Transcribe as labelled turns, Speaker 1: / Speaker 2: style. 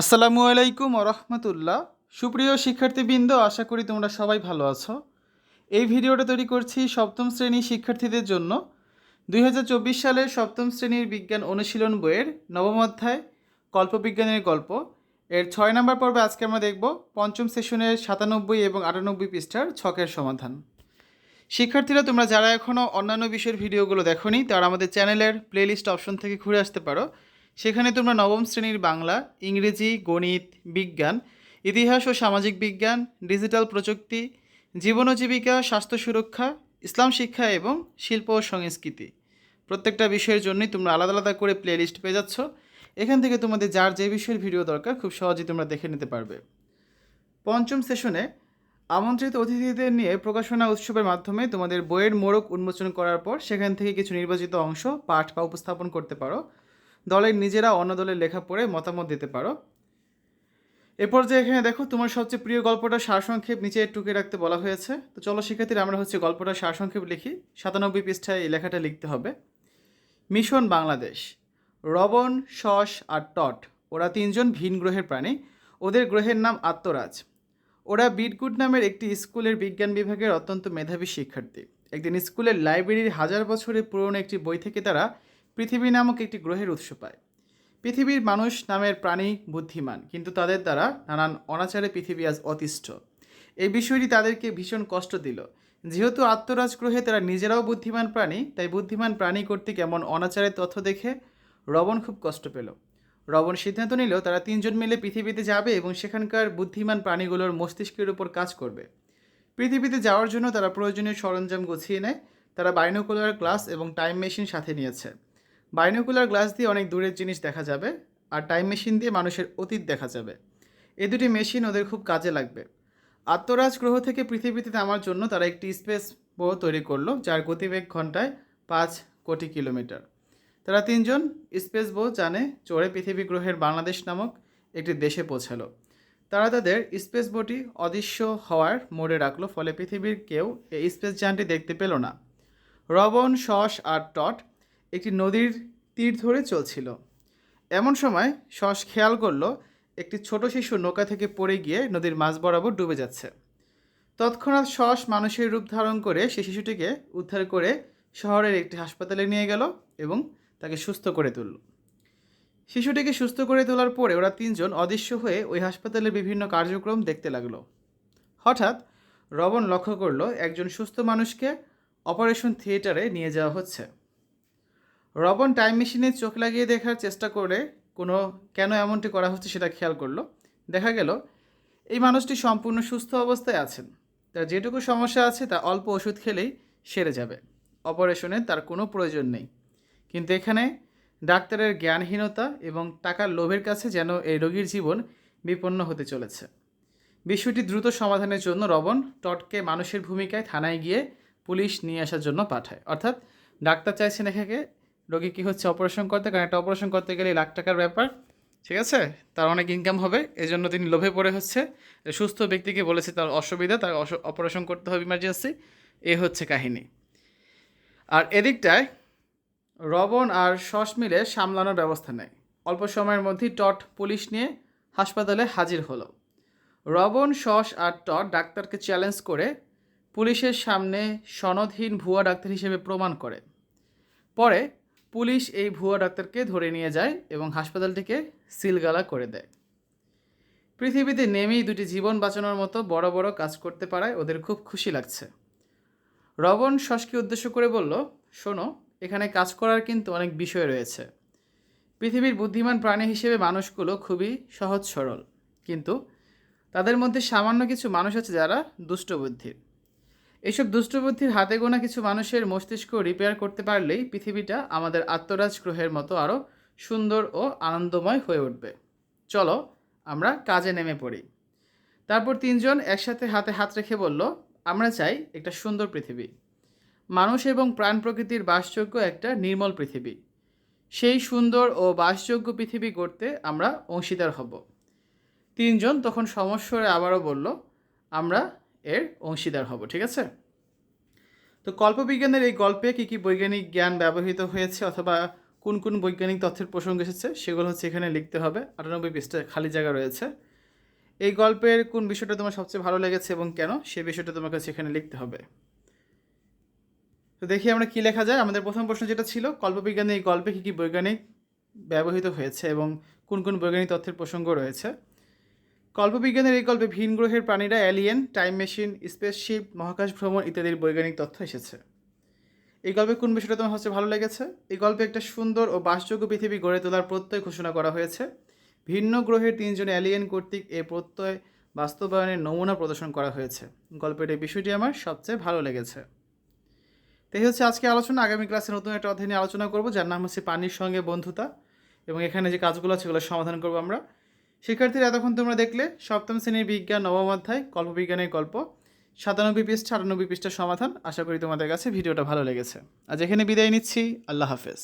Speaker 1: আসসালামু আলাইকুম রহমতুল্লাহ। সুপ্রিয় শিক্ষার্থীবৃন্দ, আশা করি তোমরা সবাই ভালো আছো। এই ভিডিওটা তৈরি করছি সপ্তম শ্রেণির শিক্ষার্থীদের জন্য। দুই হাজার চব্বিশ সালের সপ্তম শ্রেণির বিজ্ঞান অনুশীলন বইয়ের নবম অধ্যায়, কল্পবিজ্ঞানের গল্প। এর ছয় নম্বর পর্বে আজকে আমরা দেখব পঞ্চম সেশনের সাতানব্বই এবং আটানব্বই পৃষ্ঠার ছকের সমাধান। শিক্ষার্থীরা, তোমরা যারা এখনও অন্যান্য বিষয়ের ভিডিওগুলো দেখোনি, তারা আমাদের চ্যানেলের প্লেলিস্ট অপশন থেকে ঘুরে আসতে পারো। সেখানে তোমরা নবম শ্রেণির বাংলা, ইংরেজি, গণিত, বিজ্ঞান, ইতিহাস ও সামাজিক বিজ্ঞান, ডিজিটাল প্রযুক্তি, জীবন ও জীবিকা, স্বাস্থ্য সুরক্ষা, ইসলাম শিক্ষা এবং শিল্প ও সংস্কৃতি। প্রত্যেকটা বিষয়ের জন্যই তোমরা আলাদা আলাদা করে প্লেলিস্ট পেয়ে যাচ্ছ। এখান থেকে তোমাদের যার যে বিষয়ের ভিডিও দরকার, খুব সহজেই তোমরা দেখে নিতে পারবে। পঞ্চম সেশনে আমন্ত্রিত অতিথিদের নিয়ে প্রকাশনা উৎসবের মাধ্যমে তোমাদের বইয়ের মোড়ক উন্মোচন করার পর সেখান থেকে কিছু নির্বাচিত অংশ, পাঠ বা উপস্থাপন করতে পারো। দলের নিজেরা অন্য দলের লেখা পড়ে মতামত দিতে পারো। এরপর যে এখানে দেখো, তোমার সবচেয়ে প্রিয় গল্পটা সারসংক্ষেপ নিচে টুকে রাখতে বলা হয়েছে। তো চলো শিক্ষার্থীরা, আমরা হচ্ছে গল্পটা সারসংক্ষেপ লিখি। সাতানব্বই পৃষ্ঠায় এই লেখাটা লিখতে হবে। মিশন বাংলাদেশ, রবন শস আর টট, ওরা তিনজন ভিন গ্রহের প্রাণী। ওদের গ্রহের নাম আত্মরাজ। ওরা বিটগুড নামের একটি স্কুলের বিজ্ঞান বিভাগের অত্যন্ত মেধাবী শিক্ষার্থী। একদিন স্কুলের লাইব্রেরির হাজার বছরের পুরনো একটি বই থেকে তারা পৃথিবী নামক একটি গ্রহের উৎস পায়। পৃথিবীর মানুষ নামের প্রাণী বুদ্ধিমান, কিন্তু তাদের দ্বারা নানান অনাচারে পৃথিবী আজ অতিষ্ঠ। এই বিষয়টি তাদেরকে ভীষণ কষ্ট দিল। যেহেতু আত্মরাজ গ্রহে তারা নিজেরাও বুদ্ধিমান প্রাণী, তাই বুদ্ধিমান প্রাণী কর্তৃক এমন অনাচারের তথ্য দেখে রবণ খুব কষ্ট পেল। রবণ সিদ্ধান্ত নিল, তারা তিনজন মিলে পৃথিবীতে যাবে এবং সেখানকার বুদ্ধিমান প্রাণীগুলোর মস্তিষ্কের উপর কাজ করবে। পৃথিবীতে যাওয়ার জন্য তারা প্রয়োজনীয় সরঞ্জাম গুছিয়ে নেয়, তারা বাইনোকুলার গ্লাস এবং টাইম মেশিন সাথে নিয়েছে। বাইনোকুলার গ্লাস দিয়ে অনেক দূরের জিনিস দেখা যাবে আর টাইম মেশিন দিয়ে মানুষের অতীত দেখা যাবে। এই দুটি মেশিন ওদের খুব কাজে লাগবে। আত্মরাজ গ্রহ থেকে পৃথিবীতে নামার জন্য তারা একটি স্পেস বো তৈরি করল, যার গতিবেগ ঘন্টায় পাঁচ কোটি কিলোমিটার। তারা তিনজন স্পেস বো জানে, চড়ে পৃথিবী গ্রহের বাংলাদেশ নামক একটি দেশে পৌঁছালো। তারা তাদের স্পেস বোটি অদৃশ্য হওয়ার মোড়ে রাখল, ফলে পৃথিবীর কেউ এই স্পেস যানটি দেখতে পেল না। রবন শস আর টট একটি নদীর তীর ধরে চলছিল। এমন সময় শস খেয়াল করল, একটি ছোট শিশু নৌকা থেকে পড়ে গিয়ে নদীর মাঝ বরাবর ডুবে যাচ্ছে। তৎক্ষণাৎ শস মানুষের রূপ ধারণ করে সে শিশুটিকে উদ্ধার করে শহরের একটি হাসপাতালে নিয়ে গেল এবং তাকে সুস্থ করে তুলল। শিশুটিকে সুস্থ করে তোলার পরে ওরা তিনজন অদৃশ্য হয়ে ওই হাসপাতালের বিভিন্ন কার্যক্রম দেখতে লাগল। হঠাৎ রবণ লক্ষ্য করল, একজন সুস্থ মানুষকে অপারেশন থিয়েটারে নিয়ে যাওয়া হচ্ছে। রবন টাইম মেশিনে চোখ লাগিয়ে দেখার চেষ্টা করে কোনো কেন এমনটি করা হচ্ছে সেটা খেয়াল করল। দেখা গেল, এই মানুষটি সম্পূর্ণ সুস্থ অবস্থায় আছেন। তার যেটুকু সমস্যা আছে তা অল্প ওষুধ খেলেই সেরে যাবে। অপারেশনের তার কোনো প্রয়োজন নেই। কিন্তু এখানে ডাক্তারের জ্ঞানহীনতা এবং টাকার লোভের কাছে যেন এই রোগীর জীবন বিপন্ন হতে চলেছে। বিষয়টি দ্রুত সমাধানের জন্য রবন টটকে মানুষের ভূমিকায় থানায় গিয়ে পুলিশ নিয়ে আসার জন্য পাঠায়। অর্থাৎ ডাক্তার চাইছেন এখানে রোগী কী হচ্ছে অপারেশন করতে? কারণ একটা অপারেশন করতে গেলে লাখ টাকার ব্যাপার। ঠিক আছে? তার অনেক ইনকাম হবে। এই জন্য তিনি লোভে পড়ে হচ্ছে। সুস্থ ব্যক্তিকে বলেছে তার অসুবিধা, তার অপারেশন করতে হবে ইমার্জেন্সি এ হচ্ছে কাহিনী। আর এদিকটায় রবণ আর শস মিলে সামলানোর ব্যবস্থা নেয়। অল্প সময়ের মধ্যেই টট পুলিশ নিয়ে হাসপাতালে হাজির হলো। রবণ শস আর টট ডাক্তারকে চ্যালেঞ্জ করে পুলিশের সামনে সনদহীন ভুয়া ডাক্তার হিসেবে প্রমাণ করে। পরে পুলিশ এই ভুয়া ডাক্তারকে ধরে নিয়ে যায় এবং হাসপাতালটিকে সিলগালা করে দেয়। পৃথিবীতে নেমেই দুটি জীবন বাঁচানোর মতো বড় বড় কাজ করতে পারায় ওদের খুব খুশি লাগছে। রবণ শশকে উদ্দেশ্য করে বলল, শোনো, এখানে কাজ করার কিন্তু অনেক বিষয় রয়েছে। পৃথিবীর বুদ্ধিমান প্রাণী হিসেবে মানুষগুলো খুবই সহজ সরল। কিন্তু তাদের মধ্যে সামান্য কিছু মানুষ আছে যারা দুষ্ট এইসব দুষ্টবুদ্ধির হাতে গোনা কিছু মানুষের মস্তিষ্ক রিপেয়ার করতে পারলেই পৃথিবীটা আমাদের আত্মরাজ গ্রহের মতো আরও সুন্দর ও আনন্দময় হয়ে উঠবে। চলো, আমরা কাজে নেমে পড়ি। তারপর তিনজন একসাথে হাতে হাত রেখে বলল, আমরা চাই একটা সুন্দর পৃথিবী। মানুষ এবং প্রাণ প্রকৃতির বাসযোগ্য একটা নির্মল পৃথিবী। সেই সুন্দর ও বাসযোগ্য পৃথিবী গড়তে আমরা অংশীদার হব। তিনজন তখন সমস্যরে আবারও বলল, আমরা এর অংশীদার হব, ঠিক আছে? তো কল্পবিজ্ঞানের এই গল্পে কী কী বৈজ্ঞানিক জ্ঞান ব্যবহৃত হয়েছে অথবা কোন কোন বৈজ্ঞানিক তথ্যের প্রসঙ্গ এসেছে, সেগুলো হচ্ছে এখানে লিখতে হবে। আটানব্বই পৃষ্ঠা খালি জায়গা রয়েছে। এই গল্পের কোন বিষয়টা তোমার সবচেয়ে ভালো লেগেছে এবং কেন, সে বিষয়টা তোমাকে সেখানে লিখতে হবে। তো দেখি আমরা কি লেখা যায়। আমাদের প্রথম প্রশ্ন যেটা ছিল কল্পবিজ্ঞানে এই গল্পে কী কী বৈজ্ঞানিক ব্যবহৃত হয়েছে এবং কোন কোন বৈজ্ঞানিক তথ্যের প্রসঙ্গ রয়েছে। কল্পবিজ্ঞানের এই গল্পে ভিন গ্রহের প্রাণীরা, অ্যালিয়েন, টাইম মেশিন, স্পেসশিপ, মহাকাশ ভ্রমণ ইত্যাদির বৈজ্ঞানিক তথ্য এসেছে। এই গল্পে কোন বিষয়টা তোমার সবচেয়ে ভালো লেগেছে? এই গল্পে একটা সুন্দর ও বাসযোগ্য পৃথিবী গড়ে তোলার প্রত্যয় ঘোষণা করা হয়েছে। ভিন্ন গ্রহের তিনজন অ্যালিয়েন কর্তৃক এ প্রত্যয় বাস্তবায়নের নমুনা প্রদর্শন করা হয়েছে। গল্পের এই বিষয়টি আমার সবচেয়ে ভালো লেগেছে। তো এই হচ্ছে আজকে আলোচনা, আগামী ক্লাসে নতুন একটা অধ্যায় নিয়ে আলোচনা করব, যার নাম হচ্ছে পানির সঙ্গে বন্ধুতা। এবং এখানে যে কাজগুলো আছে সেগুলো সমাধান করব আমরা। শিক্ষার্থীরা, এতক্ষণ তোমরা দেখলে সপ্তম শ্রেণির বিজ্ঞান, নবম অধ্যায়, কল্পবিজ্ঞানের গল্প। সাতানব্বই পৃষ্ঠা, আটানব্বই পৃষ্ঠার সমাধান। আশা করি তোমাদের কাছে ভিডিওটা ভালো লেগেছে। আজ এখানে বিদায় নিচ্ছি। আল্লাহ হাফেজ।